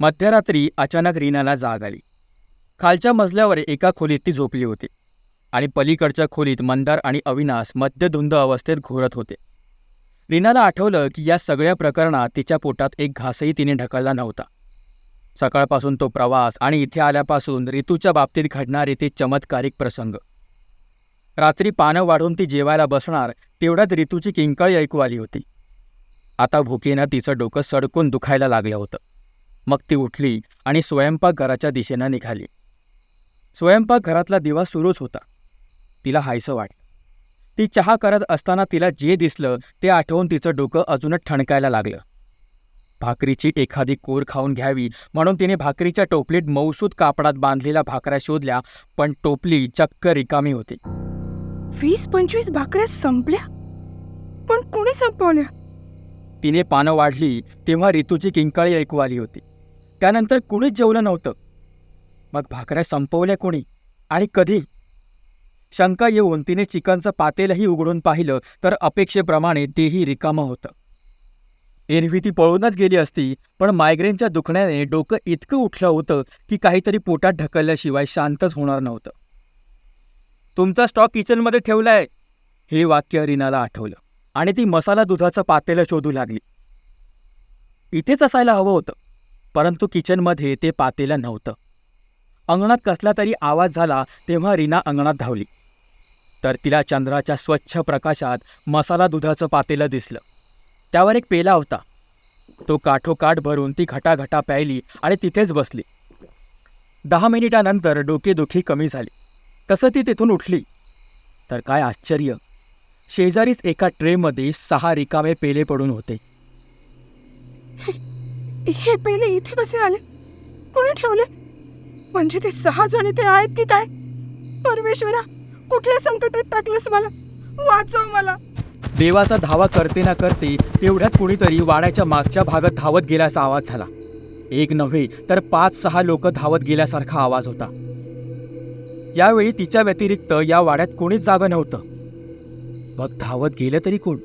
मध्यरात्री अचानक रीनाला जाग आली. खालच्या मजल्यावर एका खोलीत ती झोपली होती आणि पलीकडच्या खोलीत मंदार आणि अविनाश मद्यधुंद अवस्थेत घोरत होते. रीनाला आठवलं की या सगळ्या प्रकरणात तिच्या पोटात एक घासही तिने ढकलला नव्हता. सकाळपासून तो प्रवास आणि इथे आल्यापासून ऋतूच्या बाबतीत घडणारे ते चमत्कारिक प्रसंग. रात्री पानं वाढून ती जेवायला बसणार तेवढ्यात ऋतूची किंकाळी ऐकू आली होती. आता भुकेनं तिचं डोकं सडकून दुखायला लागलं होतं. मग ती उठली आणि स्वयंपाकघराच्या दिशेनं निघाली. स्वयंपाकघरातला दिवा सुरूच होता. तिला हायसं वाटलं. ती चहा करत असताना तिला जे दिसलं ते आठवून तिचं डोकं अजूनच ठणकायला लागलं. भाकरीची एखादी कोर खाऊन घ्यावी म्हणून तिने भाकरीच्या टोपलीत मौसूद कापडात बांधलेल्या भाकऱ्या शोधल्या पण टोपली चक्क रिकामी होती. वीस पंचवीस भाकऱ्या संपल्या? पण कोणी संपवल्या? तिने पानं वाढली तेव्हा ऋतूची किंकाळी ऐकू आली होती. त्यानंतर कुणीच जेवलं नव्हतं. मग भाकऱ्या संपवल्या कोणी? आणि कधी? शंका येऊन तिने चिकनचं पातेलही उघडून पाहिलं तर अपेक्षेप्रमाणे तेही रिकामं होतं. एरवी ती पळूनच गेली असती पण मायग्रेनच्या दुखण्याने डोकं इतकं उठलं होतं की काहीतरी पोटात ढकलल्याशिवाय शांतच होणार नव्हतं. तुमचा स्टॉक किचनमध्ये ठेवलाय हे वाक्य रीनाला आठवलं आणि ती मसाला दुधाचं पातेलं शोधू लागली. इथेच असायला हवं होतं. परंतु किचनमध्ये ते पातेलं नव्हतं. अंगणात कसला तरी आवाज झाला तेव्हा रीना अंगणात धावली. तर तिला चंद्राच्या स्वच्छ प्रकाशात मसाला दुधाचं पातेलं दिसलं. त्यावर एक पेला होता. तो काठोकाठ भरून ती घटाघटा प्यायली आणि तिथेच बसली. दहा मिनिटानंतर डोकेदुखी कमी झाली. तसं ती तिथून उठली? तर काय आश्चर्य. शेजारीच एका ट्रेमध्ये सहा रिकामे पेले पडून होते. हे पहिले इथे कसे आले? कोणी ठेवले? म्हणजे ते सहा जण इथे आहेत की काय? परमेश्वरा कुठल्या संकटात टाकलंस मला? वाचव मला. देवाचा धावा करते ना करते तेवढ्यात कुणीतरी वाड्याच्या मागच्या भागात धावत गेल्याचा आवाज झाला. एक नव्हे तर पाच सहा लोक धावत गेल्यासारखा आवाज होता. यावेळी तिच्या व्यतिरिक्त या वाड्यात कोणीच जागं नव्हतं. मग धावत गेलं तरी कोण?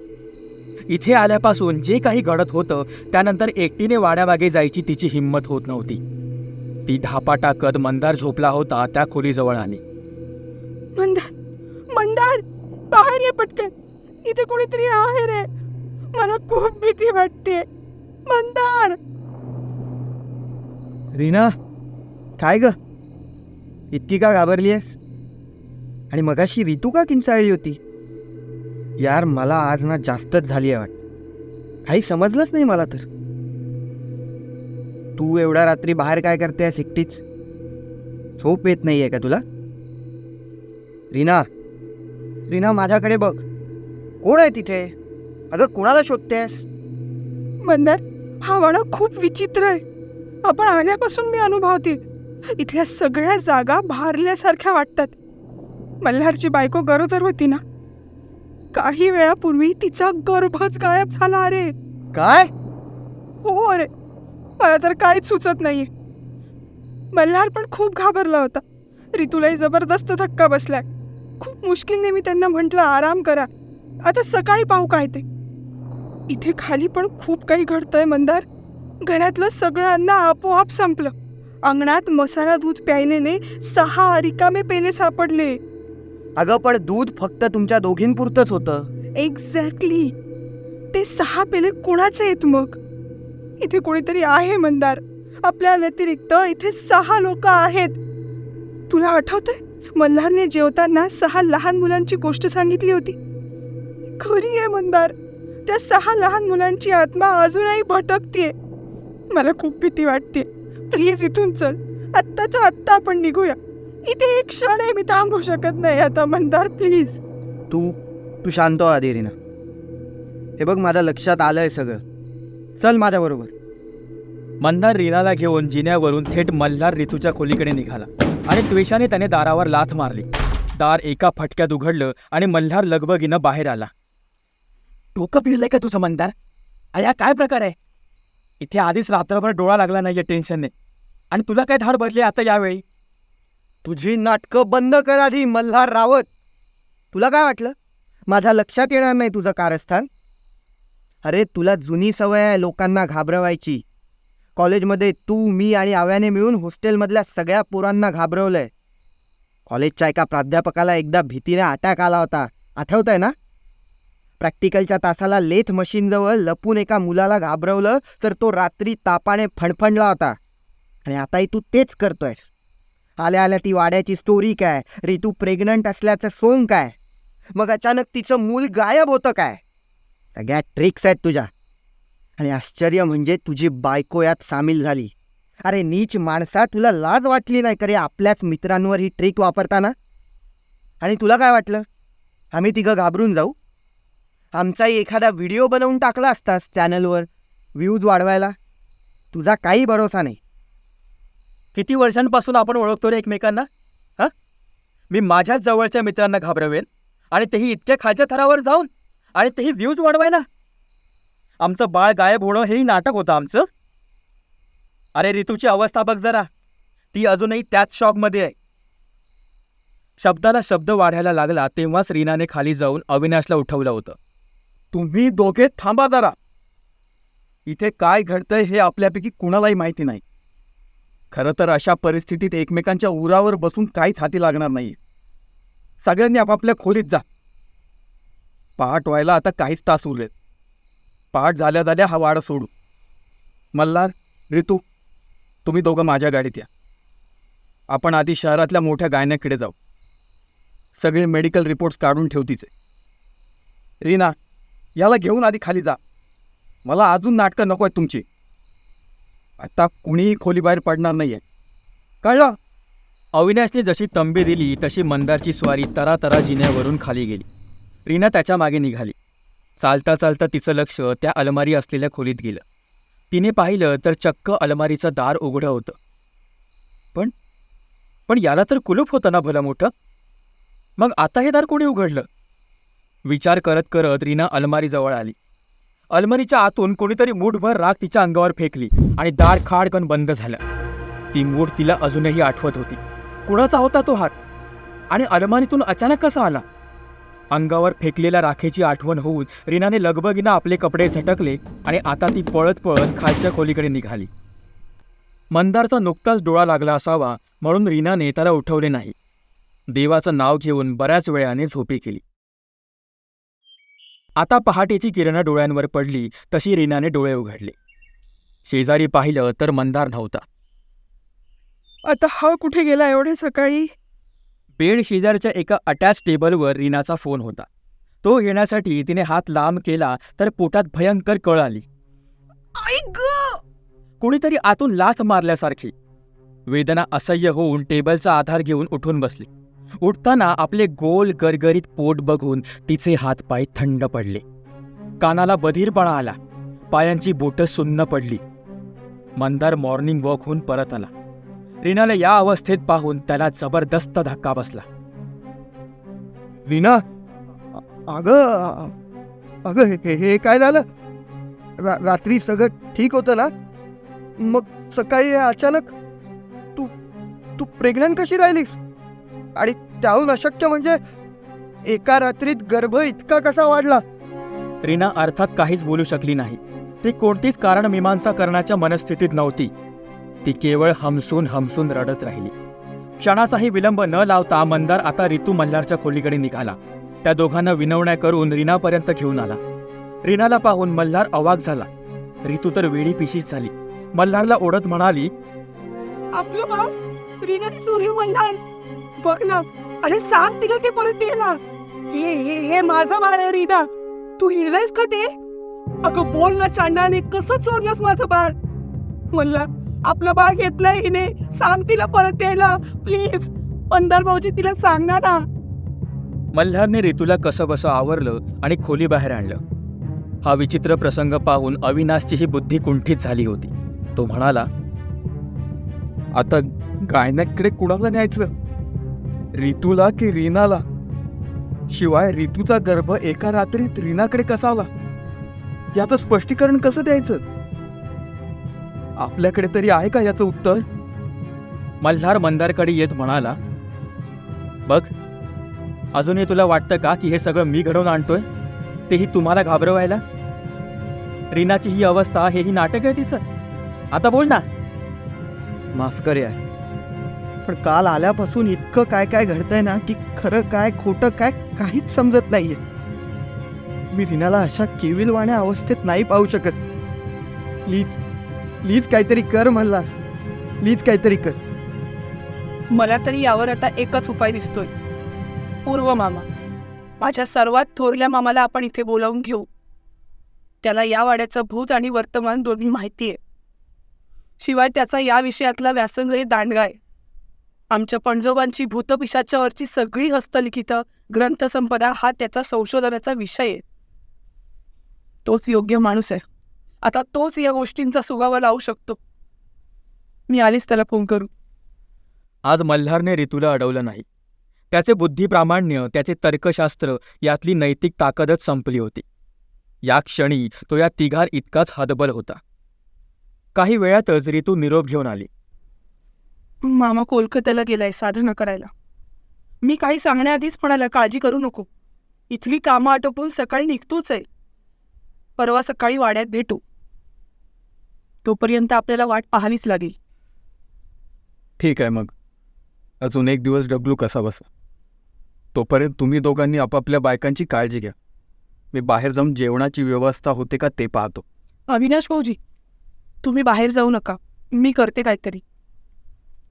इथे आल्यापासून जे काही घडत होतं त्यानंतर एकटीने वाड्यामागे जायची तिची हिंमत होत नव्हती. ती धापा टाकत मंदार झोपला होता त्या खोलीजवळ आली मंदार मंदार बाहेर ये पटकन. इथे कोणीतरी आहे रे. मला खूप भीती वाटते. मंदार! रीना काय ग? इतकी का घाबरली आहेस आणि मगाशी ऋतू का किंचाळली होती? यार मला आज ना जास्तच झाली आहे वाट काही समजलंच नाही मला तर. तू एवढ्या रात्री बाहेर काय करते आहेस एकटीच झोप येत नाही आहे का तुला? रीना रीना माझ्याकडे बघ. कोण आहे तिथे? अगं कोणाला शोधतेस? मंदार हा वाडा खूप विचित्र आहे. आपण आल्यापासून मी अनुभवते. इथल्या सगळ्या जागा भारल्यासारख्या वाटतात. मल्हारची बायको गरोदर होती ना? काही वेळापूर्वी तिचा गर्भच गायब झाला अरे. काय? हो अरे. मला तर काहीच सुचत नाहीये. मल्हार पण खूप घाबरला होता. ऋतूलाही जबरदस्त धक्का बसलाय. खूप मुश्किलने मी त्यांना म्हटलं आराम करा. आता सकाळी पाहू काय ते. इथे खाली पण खूप काही घडतंय मंदार. घरातलं सगळं अन्न आपोआप संपलं. अंगणात मसाला दूध प्यायलेले सहा रिकामे पेले सापडले. अगं पण दूध फक्त तुमच्या दोघींपुरतंच होतं. एक्झॅक्टली ते सहा पेले कोणाचे आहेत मग? इथे कोणीतरी आहे मंदार. आपल्या व्यतिरिक्त इथे सहा लोक आहेत. तुला आठवतंय? मल्हारने जेवताना सहा लहान मुलांची गोष्ट सांगितली होती. खरी आहे मंदार. त्या सहा लहान मुलांची आत्मा अजूनही भटकतीये. मला खूप भीती वाटते प्लीज इथून चल. आत्ताच्या आत्ता आपण निघूया. इथे एक क्षण आहे मी थांबू शकत नाही. आता मंदार प्लीज तू तू शांत हो आधी रीना हे बघ माझ्या लक्षात आलंय सगळं. चल माझ्याबरोबर मंदार रीनाला घेऊन जिन्यावरून थेट मल्हार ऋतूच्या खोलीकडे निघाला आणि द्वेषाने त्याने दारावर लाथ मारली. दार एका फटक्यात उघडलं आणि मल्हार लगबगीनं बाहेर आला. डोकं फिरलंय का तुझं मंदार? अरे हा काय प्रकार आहे? इथे आधीच रात्रभर डोळा लागला नाहीये टेन्शनने. आणि तुला काय धाड बदली आता यावेळी? तुझी नाटकं बंद कर आधी मल्हार रावत. तुला काय वाटलं? माझ्या लक्षात येणार नाही तुझं कारस्थान. अरे तुला जुनी सवय आहे लोकांना घाबरवायची. कॉलेजमध्ये तू मी आणि आव्याने मिळून हॉस्टेलमधल्या सगळ्या पोरांना घाबरवलंय. कॉलेजच्या एका प्राध्यापकाला एकदा भीतीने अटॅक आला होता. आठवत आहे ना? प्रॅक्टिकलच्या तासाला लेथ मशीनजवळ लपून एका मुलाला घाबरवलं तर तो रात्री तापाने फणफणला होता. आणि आताही तू तेच करतोयस. आल्या आल्या ती वाड्याची स्टोरी काय? रितू प्रेग्नंट असल्याचं सोंग काय? मग अचानक तिचं मूल गायब होतं काय? सगळ्या ट्रिक्स आहेत तुझ्या. आणि आश्चर्य म्हणजे तुझी बायको यात सामील झाली. अरे नीच माणसा तुला लाज वाटली नाही करे आपल्याच मित्रांवर ही ट्रिक वापरताना? आणि तुला काय वाटलं? आम्ही तिघं घाबरून जाऊ? आमचाही एखादा व्हिडिओ बनवून टाकला असतास चॅनलवर व्ह्यूज वाढवायला. तुझा काही भरोसा नाही. किती वर्षांपासून आपण ओळखतो रे एकमेकांना? हां? मी माझ्याच जवळच्या मित्रांना घाबरवेन आणि तेही इतक्या खालच्या थरावर जाऊन आणि तेही व्ह्यूज वाढवायला. आमचं बाळ गायब होणं हेही नाटक होतं आमचं. अरे ऋतूची अवस्था बघ जरा. ती अजूनही त्याच शॉकमध्ये आहे. शब्दाला शब्द वाढायला लागला तेव्हाच रीनाने खाली जाऊन अविनाशला उठवलं होतं. तुम्ही दोघे थांबा जरा. इथे काय घडतंय हे आपल्यापैकी कुणालाही माहिती नाही. खरं तर अशा परिस्थितीत एकमेकांच्या उरावर बसून काहीच हाती लागणार नाही. सगळ्यांनी आपापल्या खोलीत जा. पहाट व्हायला आता काहीच तास उरलेत. पहाट झाल्या झाल्या हा वाडा सोडू. मल्हार ऋतू तुम्ही दोघं माझ्या गाडीत या. आपण आधी शहरातल्या मोठ्या गायनाकडे जाऊ. सगळे मेडिकल रिपोर्ट्स काढून ठेवतीचे. रीना याला घेऊन आधी खाली जा. मला अजून नाटकं नको आहेत तुमची. आता कुणीही खोलीबाहेर पडणार नाहीये. कळलं? अविनाशने जशी तंबी दिली तशी मंदारची स्वारी तरातरा जिन्यावरून खाली गेली. रीना त्याच्यामागे निघाली. चालता चालता तिचं लक्ष त्या अलमारी असलेल्या खोलीत गेलं. तिने पाहिलं तर चक्क अलमारीचं दार उघडं होतं. पण पण याला तर कुलूप होतं ना भलं मोठं? मग आता हे दार कोणी उघडलं? विचार करत करत रीना अलमारीजवळ आली. अलमारीच्या आतून कोणीतरी मूठभर राग तिच्या अंगावर फेकली आणि दार खाडकन बंद झालं. ती मूठ तिला अजूनही आठवत होती. कुणाचा होता तो हात? आणि अलमारीतून अचानक कसा आला? अंगावर फेकलेल्या राखेची आठवण होऊन रीनाने लगबगीनं आपले कपडे झटकले आणि आता ती पळत पळत खालच्या खोलीकडे निघाली. मंदारचा नुकताच डोळा लागला असावा म्हणून रीनाने त्याला उठवले नाही. देवाचं नाव घेऊन बऱ्याच वेळाने झोपी केली. आता पहाटेची किरणं डोळ्यांवर पडली तशी रीनाने डोळे उघडले. शेजारी पाहिलं तर मंदार नव्हता. आता हा कुठे गेला एवढे सकाळी? बेड शेजारच्या एका अटॅच टेबलवर रीनाचा फोन होता. तो घेण्यासाठी तिने हात लांब केला तर पोटात भयंकर कळ आली. कोणीतरी आतून लाथ मारल्यासारखी. वेदना असह्य होऊन टेबलचा आधार घेऊन उठून बसली. उठताना आपले गोल गरगरीत पोट बघून तिचे हातपाय थंड पडले. कानाला बधीरपणा आला. पायांची बोटं सुन्न पडली. मंदार मॉर्निंग वॉक होऊन परत आला. रीनाला या अवस्थेत पाहून त्याला जबरदस्त धक्का बसला. रीना अगं अगं हे- हे हे काय झालं? रा रात्री सगळं ठीक होतं ना? मग सकाळी अचानक तू तू प्रेग्नंट कशी राहिलीस? आणि त्याहून अशक्य म्हणजे एका रात्रीत गर्भ इतका कसा वाढला? रीना अर्थात काहीच बोलू शकली नाही. ती कोणतीच कारण मीमांसा करण्याच्या मनस्थितीत नव्हती. ती केवळ हमसून हमसून रडत राहिली. क्षणाचाही विलंब न लावता मंदार आता ऋतू मल्हारच्या खोलीकडे निघाला. त्या दोघांना विनवण्या करून रीनापर्यंत घेऊन आला. रीनाला पाहून मल्हार अवाक झाला. ऋतू तर वेळी पिशीच झाली. मल्हारला ओढत म्हणाली आपलं चोरी मल्हार. बघ ना. अरे सांग तिला ते परत दे ना हे हे हे माझं बाळ आहे रीना. तू हिरलायस का ते? अगं बोल ना चांडाने कसं चोरलंस माझं बाळ? म्हणला आपलं बाळ घेतलंय हिने. सांग तिला परत यायला. प्लीज. पंधर भाऊजी तिला सांगा ना. मल्हारने रितूला कसं बसं आवरलं आणि खोली बाहेर आणलं. हा विचित्र प्रसंग पाहून अविनाशची ही बुद्धी कुंठित झाली होती. तो म्हणाला आता गायनाकडे कुणाला न्यायचं? रितूला की रीनाला? शिवाय रितूचा गर्भ एका रात्रीत रीनाकडे कसा आला याचं स्पष्टीकरण कसं द्यायचं? आपल्याकडे तरी आहे का याचं उत्तर? मल्हार मंदारकडे येत म्हणाला बघ अजूनही तुला वाटतं का की हे सगळं मी घडवून आणतोय? तेही तुम्हाला घाबरवायला? रीनाची ही अवस्था हेही नाटक आहे तिचं. आता बोल ना. माफ कर यार. पण काल आल्यापासून इतकं काय काय घडतंय ना की खरं काय खोटं काय काहीच समजत नाहीये. मी रीनाला अशा केविलवाण्या अवस्थेत नाही पाहू शकत. प्लीज प्लीज काहीतरी कर म्हणला प्लीज काहीतरी कर. मला तरी यावर आता एकच उपाय दिसतोय. पूर्व मामा माझ्या सर्वात थोरल्या मामाला आपण इथे बोलावून घेऊ. त्याला या वाड्याचं भूत आणि वर्तमान दोन्ही माहिती आहे शिवाय त्याचा या विषयातला व्यासंगही दांडगा आहे आमच्या पणजोबांची भूतपिशाच्यावरची सगळी हस्तलिखितं ग्रंथसंपदा हा त्याचा संशोधनाचा विषय आहे. तोच योग्य माणूस आहे. आता तोच या गोष्टींचा सुगावा लावू शकतो. मी आलीच त्याला फोन करू. आज मल्हारने ऋतूला अडवलं नाही. त्याचे बुद्धिप्रामाण्य त्याचे तर्कशास्त्र यातली नैतिक ताकदच संपली होती. या क्षणी तो या तिघार इतकाच हदबल होता. काही वेळातच ऋतू निरोप घेऊन आली. मामा कोलकात्याला गेलाय साधनं करायला. मी काही सांगण्याआधीच म्हणाला काळजी करू नको. इथली कामं आटोपून सकाळी निघतोच आहे. परवा सकाळी वाड्यात भेटू. तोपर्यंत आपल्याला वाट पाहावीच लागेल. ठीक आहे मग. अजून एक दिवस डब्लू कसा बसा. तोपर्यंत तुम्ही दोघांनी आपापल्या बायकांची काळजी घ्या. मी बाहेर जाऊन जेवणाची व्यवस्था होते का ते पाहतो. अविनाश भाऊजी तुम्ही बाहेर जाऊ नका. मी करते काहीतरी.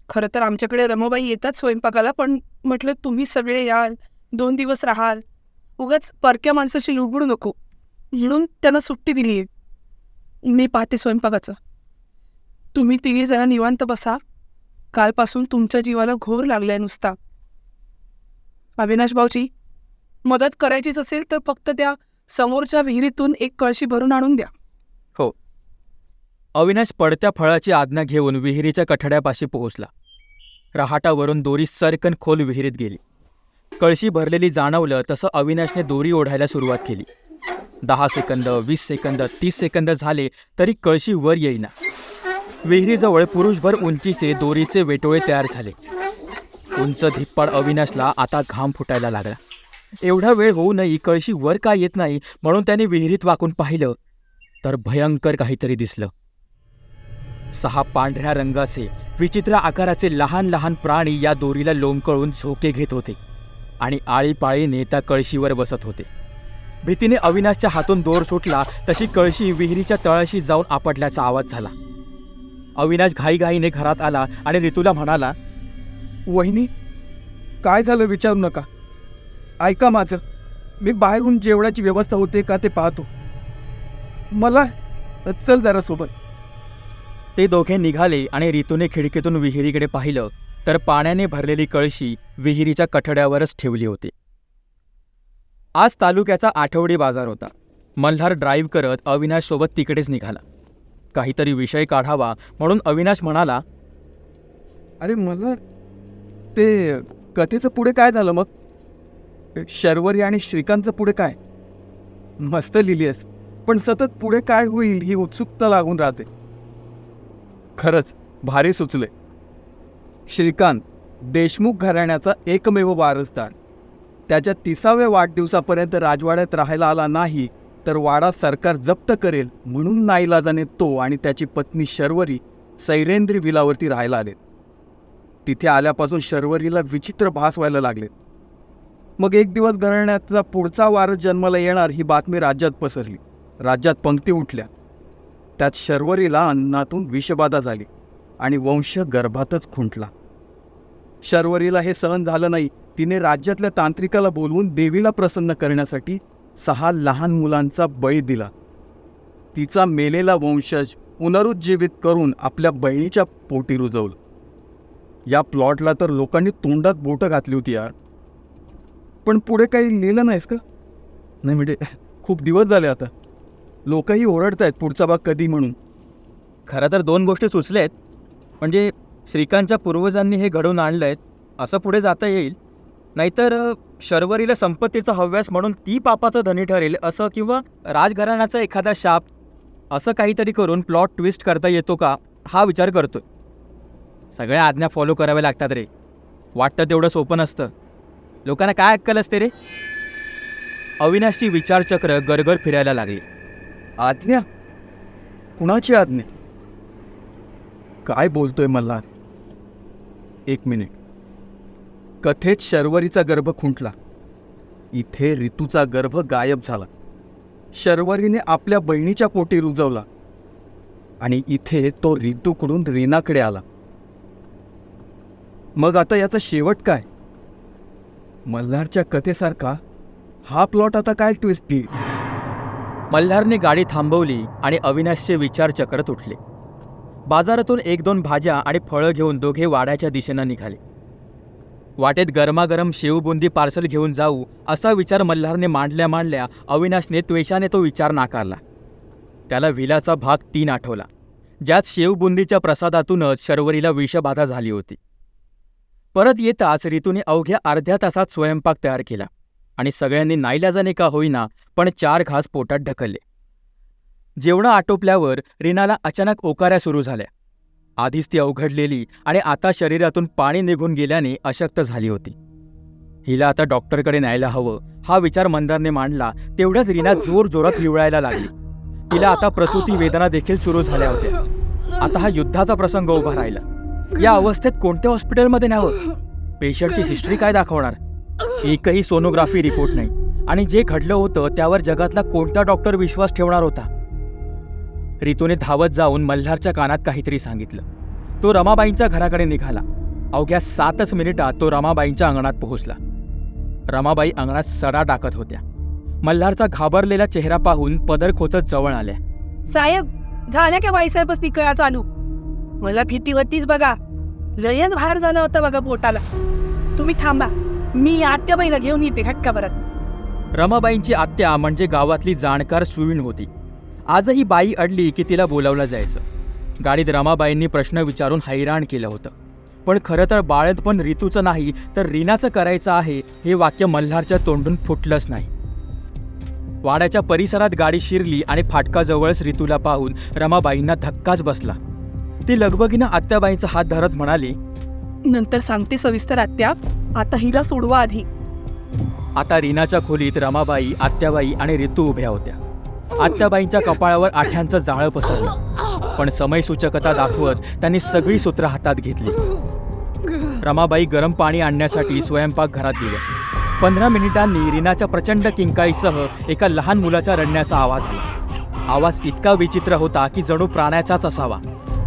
खरं तर आमच्याकडे रमाबाई येतात स्वयंपाकाला पण म्हटलं तुम्ही सगळे याल दोन दिवस राहाल. उगाच परक्या माणसाशी लुबडू नको. म्हणून त्यांना सुट्टी दिली आहे मी पाहते स्वयंपाकाचं. तुम्ही तिघे जरा निवांत बसा. कालपासून तुमच्या जीवाला घोर लागलाय नुसता. अविनाश भाऊजी मदत करायचीच असेल तर फक्त त्या समोरच्या विहिरीतून एक कळशी भरून आणून द्या. अविनाश पडत्या फळाची आज्ञा घेऊन विहिरीच्या कठड्यापाशी पोहोचला. रहाटावरून दोरी सरकन खोल विहिरीत गेली. कळशी भरलेली जाणवलं तसं अविनाशने दोरी ओढायला सुरुवात केली. दहा सेकंद वीस सेकंद तीस सेकंद झाले तरी कळशी वर येईना. विहिरीजवळ पुरुषभर उंचीचे दोरीचे वेटोळे तयार झाले. उंच धिप्पाड अविनाशला आता घाम फुटायला लागला. एवढा वेळ होऊनही कळशी वर का येत नाही म्हणून त्याने विहिरीत वाकून पाहिलं तर भयंकर काहीतरी दिसलं. सहा पांढऱ्या रंगाचे विचित्र आकाराचे लहान लहान प्राणी या दोरीला लोंबकळून झोके घेत होते आणि आळीपाळीने त्या कळशीवर बसत होते. भीतीने अविनाशच्या हातून दोर सुटला तशी कळशी विहिरीच्या तळाशी जाऊन आपटल्याचा आवाज झाला. अविनाश घाईघाईने घरात आला आणि ऋतूला म्हणाला वहिनी काय झालं विचारू नका. ऐका माझं मी बाहेरून जेवणाची व्यवस्था होते का ते पाहतो. मला चल जरा सोबत ते दोघे निघाले आणि ऋतूने खिडकीतून विहिरीकडे पाहिलं तर पाण्याने भरलेली कळशी विहिरीच्या कठड्यावरच ठेवली होती. आज तालुक्याचा आठवडी बाजार होता. मल्हार ड्राईव्ह करत अविनाशसोबत तिकडेच निघाला. काहीतरी विषय काढावा म्हणून अविनाश म्हणाला अरे मला ते कथेचं पुढे काय झालं मग? शर्वरी आणि श्रीकांतचं पुढे काय? मस्त लिहिली आहेस. पण सतत पुढे काय होईल ही उत्सुकता लागून राहते. खरंच भारी सुचले. श्रीकांत देशमुख घराण्याचा एकमेव वारसदार. त्याच्या तिसाव्या वाढदिवसापर्यंत राजवाड्यात राहायला आला नाही तर वाडा सरकार जप्त करेल म्हणून नाईलाजाने तो आणि त्याची पत्नी शर्वरी सैरेंद्री विलावरती राहायला आले तिथे आल्यापासून शर्वरीला विचित्र भास व्हायला लागले. मग एक दिवस घराण्याचा पुढचा वारस जन्माला येणार ही बातमी राज्यात पसरली. राज्यात पंक्ती उठल्या. त्यात शर्वरीला अन्नातून विषबाधा झाली आणि वंश गर्भातच खुंटला. शर्वरीला हे सहन झालं नाही. तिने राज्यातल्या तांत्रिकाला बोलवून देवीला प्रसन्न करण्यासाठी सहा लहान मुलांचा बळी दिला. तिचा मेलेला वंशज पुनरुज्जीवित करून आपल्या बहिणीच्या पोटी रुजवलं. या प्लॉटला तर लोकांनी तोंडात बोटं घातली होती यार. पण पुढे काही लिहिलं नाहीस का? नाही म्हणजे खूप दिवस झाले आता. लोकही ओरडत आहेत पुढचा भाग कधी म्हणून. खरं तर दोन गोष्टी सुचल्या आहेत म्हणजे श्रीकांतच्या पूर्वजांनी हे घडवून आणलं आहे असं पुढे जाता येईल. नाहीतर शर्वरीला संपत्तीचा हव्यास म्हणून ती पापाचं धनी ठरेल असं किंवा राजघराण्याचा एखादा शाप असं काहीतरी करून प्लॉट ट्विस्ट करता येतो का हा विचार करतो सगळ्या आज्ञा फॉलो कराव्या लागतात रे. वाटतं तेवढं सोपं नसतं. लोकांना काय अक्कल असते रे? अविनाशची विचारचक्र गरगर फिरायला लागली. आज्ञा? कुणाची आज्ञा? काय बोलतोय मल्हार? एक मिनिट. कथेत शर्वरीचा गर्भ खुंटला. इथे ऋतूचा गर्भ गायब झाला. शर्वरीने आपल्या बहिणीच्या पोटी रुजवला. आणि इथे तो ऋतूकडून रीनाकडे आला. मग आता याचा शेवट काय? मल्हारच्या कथेसारखा हा प्लॉट आता काय ट्विस्ट घेईल? मल्हारने गाडी थांबवली आणि अविनाशचे विचार चक्र उठले. बाजारातून एक दोन भाज्या आणि फळं घेऊन दोघे वाड्याच्या दिशेनं निघाले. वाटेत गरमागरम शेवबुंदी पार्सल घेऊन जाऊ असा विचार मल्हारने मांडल्या मांडल्या अविनाशने त्वेषाने तो विचार नाकारला. त्याला विलाचा भाग तीन आठवला ज्यात शेवबुंदीच्या प्रसादातूनच शर्वरीला विषबाधा झाली होती. परत येताच ऋतूने अवघ्या अर्ध्या तासात स्वयंपाक तयार केला. आणि सगळ्यांनी नाईलाजाने का होईना पण चार घास पोटात ढकलले. जेवणं आटोपल्यावर रीनाला अचानक ओकाऱ्या सुरू झाल्या. आधीच ती अवघडलेली आणि आता शरीरातून पाणी निघून गेल्याने अशक्त झाली होती. हिला आता डॉक्टरकडे न्यायला हवं हा विचार मंदारने मांडला तेवढ्याच रीना जोर जोरात लिवळायला लागली. तिला आता प्रसूती वेदना देखील सुरू झाल्या होत्या. आता हा युद्धाचा प्रसंग उभा राहिला. या अवस्थेत कोणत्या हॉस्पिटलमध्ये न्यावं? पेशंटची हिस्ट्री काय दाखवणार? एकही सोनोग्राफी रिपोर्ट नाही. आणि जे घडलं होतं त्यावर जगातला कोणता डॉक्टर विश्वास ठेवणार होता? रितूने धावत जाऊन मल्हारच्या कानात काहीतरी सांगितलं. तो रमाबाईंच्या घराकडे निघाला. अवघ्या सातच मिनिटात तो रमाबाईंच्या अंगणात पोहोचला. रमाबाई अंगणात सडा टाकत होत्या. मल्हारचा घाबरलेला चेहरा पाहून पदर खोचत जवळ आल्या. साहेब झाल्या का बाईसाहेबच तिकळा चालू? मला भीती होतीच बघा. लयच बाहेर झालं होतं बघा पोटाला. तुम्ही थांबा. मी आत्याबाईला घेऊन येते खटका परत. रमाबाईंची आत्या म्हणजे गावातली जाणकार सुविण होती. आजही बाई अडली की तिला बोलावलं जायचं. गाडीत रमाबाईंनी प्रश्न विचारून हैराण केलं होतं. पण खरं तर बाळंतपण ऋतूचं नाही तर रीनाचं करायचं आहे हे वाक्य मल्हारच्या तोंडून फुटलंच नाही. वाड्याच्या परिसरात गाडी शिरली आणि फाटकाजवळच ऋतूला पाहून रमाबाईंना धक्काच बसला. ती लगबगीनं आत्याबाईंचा हात धरत म्हणाली नंतर सांगते सविस्तर आत्या. आता हिला सोडवा आधी. आता रीनाच्या खोलीत रमाबाई आत्याबाई आणि ऋतू उभ्या होत्या. आत्याबाईंच्या कपाळावर आठ्यांचं जाळं पसरलं. पण समयसूचकता दाखवत त्यांनी सगळी सूत्र हातात घेतली. रमाबाई गरम पाणी आणण्यासाठी स्वयंपाकघरात गेल्या पंधरा मिनिटांनी रीनाच्या प्रचंड किंकाळीसह एका लहान मुलाच्या रडण्याचा आवाज आला. आवाज इतका विचित्र होता की जणू प्राण्याचाच असावा.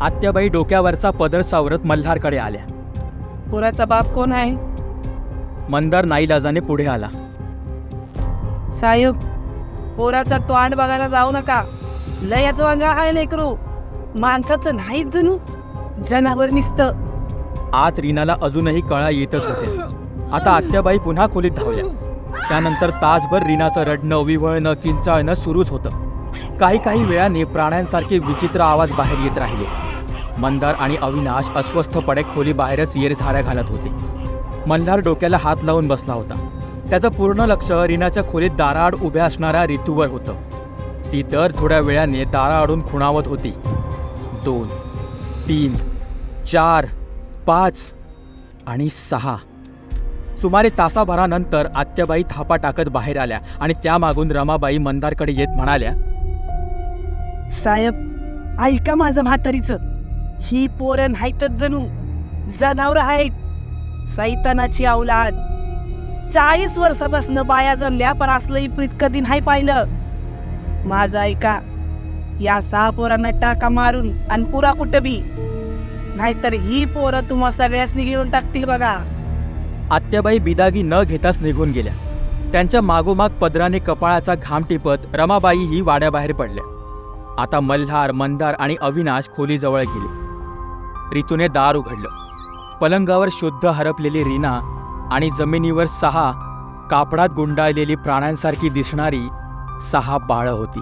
आत्याबाई डोक्यावरचा पदर सावरत मल्हारकडे आल्या. पोराचा बाप कोण आहे? मंदार नाईलाजाने पुढे आला. साहेब पोराचा तोंड बघायला जाऊ नका. लयाच वांगा आहे लेकरू. माणसाचं नाहीच जणू. जनावर निसतं. आत रीनाला अजूनही कळा येतच होते. आता आत्याबाई पुन्हा खोलीत धावल्या. त्यानंतर तासभर रीनाचं रडणं विवळणं किंचाळणं सुरूच होतं. काही काही वेळाने प्राण्यांसारखे विचित्र आवाज बाहेर येत राहिले. मंदार आणि अविनाश अस्वस्थपणे खोलीबाहेरच येरझाऱ्या घालत होते. मल्हार डोक्याला हात लावून बसला होता. त्याचं पूर्ण लक्ष रीनाच्या खोलीत दाराआड उभ्या असणाऱ्या ऋतूवर होतं. ती दर थोड्या वेळाने दाराआडून खुणावत होती. दोन तीन चार पाच आणि सहा. सुमारे तासाभरानंतर आत्याबाई थापा टाकत बाहेर आल्या आणि त्यामागून रमाबाई मंदारकडे येत म्हणाल्या साहेब ऐका माझं म्हातारीचं. ही पोरं नाहीतच जणू. जनावर आहेत. सैतानाची औलाद. चाळीस वर्षापासून बाया जणल्या पण असलं प्रीत कधी नाही पाहिलं. माझं ऐका या सहा पोरांना टाका मारून आणि पुरा कुठं बी. नाहीतर ही पोरं तुम्हा सगळ्यासनी निघून टाकतील बघा. आत्याबाई बिदागी न घेताच निघून गेल्या. त्यांच्या मागोमाग पदराने कपाळाचा घाम टिपत रमाबाई ही वाड्याबाहेर पडल्या. आता मल्हार मंदार आणि अविनाश खोलीजवळ गेले. रितूने दार उघडलं. पलंगावर शुद्ध हरपलेली रीना आणि जमिनीवर सहा कापडात गुंडाळलेली प्राण्यांसारखी दिसणारी सहा बाळं होती.